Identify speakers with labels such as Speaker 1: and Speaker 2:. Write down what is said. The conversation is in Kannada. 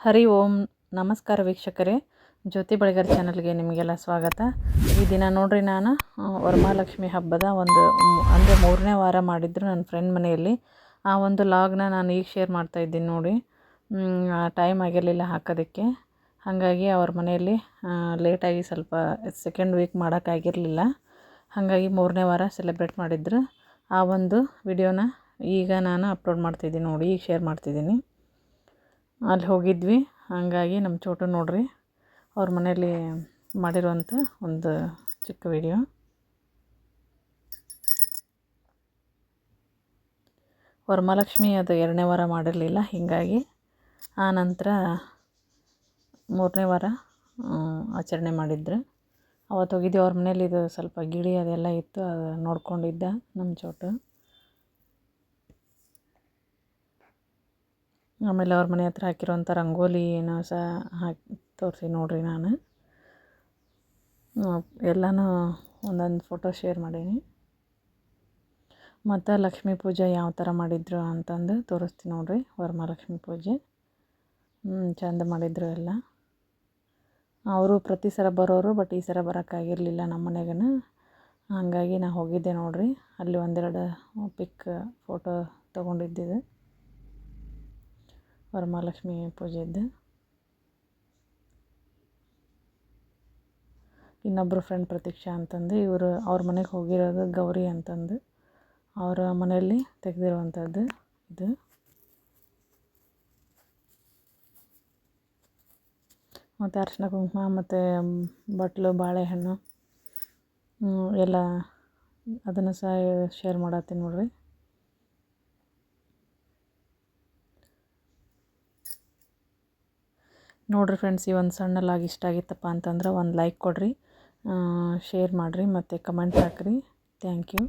Speaker 1: ಹರಿ ಓಂ, ನಮಸ್ಕಾರ ವೀಕ್ಷಕರೇ. ಜ್ಯೋತಿ ಬಳಿಗಾರ್ ಚಾನಲ್ಗೆ ನಿಮಗೆಲ್ಲ ಸ್ವಾಗತ. ಈ ದಿನ ನೋಡ್ರಿ ನಾನು ವರಮಹಾಲಕ್ಷ್ಮಿ ಹಬ್ಬದ ಒಂದು ಅಂದರೆ ಮೂರನೇ ವಾರ ಮಾಡಿದ್ರು ನನ್ನ ಫ್ರೆಂಡ್ ಮನೆಯಲ್ಲಿ. ಆ ಒಂದು ಲಾಗ್ನ ನಾನು ಈಗ ಶೇರ್ ಮಾಡ್ತಾ ಇದ್ದೀನಿ ನೋಡಿ. ಟೈಮ್ ಆಗಿರಲಿಲ್ಲ ಹಾಕೋದಕ್ಕೆ. ಹಾಗಾಗಿ ಅವ್ರ ಮನೆಯಲ್ಲಿ ಲೇಟಾಗಿ ಸ್ವಲ್ಪ ಸೆಕೆಂಡ್ ವೀಕ್ ಮಾಡೋಕ್ಕಾಗಿರಲಿಲ್ಲ ಹಾಗಾಗಿ ಮೂರನೇ ವಾರ ಸೆಲೆಬ್ರೇಟ್ ಮಾಡಿದ್ರು. ಆ ಒಂದು ವಿಡಿಯೋನ ಈಗ ನಾನು ಅಪ್ಲೋಡ್ ಮಾಡ್ತಿದ್ದೀನಿ ನೋಡಿ, ಈಗ ಶೇರ್ ಮಾಡ್ತಿದ್ದೀನಿ ಅಲ್ಲಿ ಹೋಗಿದ್ವಿ. ಹಾಗಾಗಿ ನಮ್ಮ ಚೋಟು ನೋಡ್ರಿ, ಅವ್ರ ಮನೇಲಿ ಮಾಡಿರುವಂಥ ಒಂದು ಚಿಕ್ಕ ವಿಡಿಯೋ ವರಮಹಾಲಕ್ಷ್ಮಿ ಅದು ಎರಡನೇ ವಾರ ಮಾಡಿರಲಿಲ್ಲ, ಹೀಗಾಗಿ ಆ ನಂತರ ಮೂರನೇ ವಾರ ಆಚರಣೆ ಮಾಡಿದ್ರು. ಅವತ್ತು ಹೋಗಿದ್ವಿ, ಅವ್ರ ಮನೇಲಿ ಇದು ಸ್ವಲ್ಪ ಗಿಳಿ ಅದೆಲ್ಲ ಇತ್ತು, ಅದು ನೋಡ್ಕೊಂಡಿದ್ದ ನಮ್ಮ ಚೋಟು. ಆಮೇಲೆ ಅವ್ರ ಮನೆ ಹತ್ರ ಹಾಕಿರುವಂಥ ಏನೋ ಸಹ ಹಾಕಿ ತೋರಿಸಿ ನೋಡಿರಿ ನಾನು. ಎಲ್ಲನೂ ಒಂದೊಂದು ಫೋಟೋ ಶೇರ್ ಮಾಡೀನಿ. ಮತ್ತು ಲಕ್ಷ್ಮೀ ಪೂಜೆ ಯಾವ ಥರ ಮಾಡಿದ್ರು ಅಂತಂದು ತೋರಿಸ್ತೀನಿ ನೋಡಿರಿ ವರಮಹಾಲಕ್ಷ್ಮಿ ಪೂಜೆ. ಚಂದ ಮಾಡಿದ್ರು ಎಲ್ಲ. ಅವರು ಪ್ರತಿ ಸಲ ಬರೋರು, ಬಟ್ ಈ ಸಲ ಬರೋಕ್ಕಾಗಿರಲಿಲ್ಲ ನಮ್ಮ ಮನೆಗನ. ಹಾಗಾಗಿ ನಾ ಹೋಗಿದ್ದೆ ನೋಡಿರಿ, ಅಲ್ಲಿ ಒಂದೆರಡು ಪಿಕ್ ಫೋಟೋ ತೊಗೊಂಡಿದ್ದಿದೆ. ವರಮಹಾಲಕ್ಷ್ಮಿ ಪೂಜೆದ್ದು ಇನ್ನೊಬ್ಬರು ಫ್ರೆಂಡ್ ಪ್ರತೀಕ್ಷಾ ಅಂತಂದು, ಇವರು ಅವ್ರ ಮನೆಗೆ ಹೋಗಿರೋದು ಗೌರಿ ಅಂತಂದು. ಅವರ ಮನೆಯಲ್ಲಿ ತೆಗೆದಿರುವಂಥದ್ದು ಇದು. ಮತ್ತು ಅರಿಶಿನ ಕುಂಕುಮ, ಮತ್ತು ಬಟ್ಲು, ಬಾಳೆಹಣ್ಣು ಎಲ್ಲ ಅದನ್ನು ಸಹ ಶೇರ್ ಮಾಡತ್ತೀನಿ ನೋಡ್ರಿ. ನೋಡಿರಿ ಫ್ರೆಂಡ್ಸ್ ಈ ಒಂದು ಸಣ್ಣ ಲಾಗ್ ಇಷ್ಟ ಆಗಿತ್ತಪ್ಪ ಅಂತಂದ್ರೆ ಒಂದು ಲೈಕ್ ಕೊಡಿರಿ ಶೇರ್ ಮಾಡಿರಿ ಮತ್ತು ಕಮೆಂಟ್ ಹಾಕಿರಿ. Thank you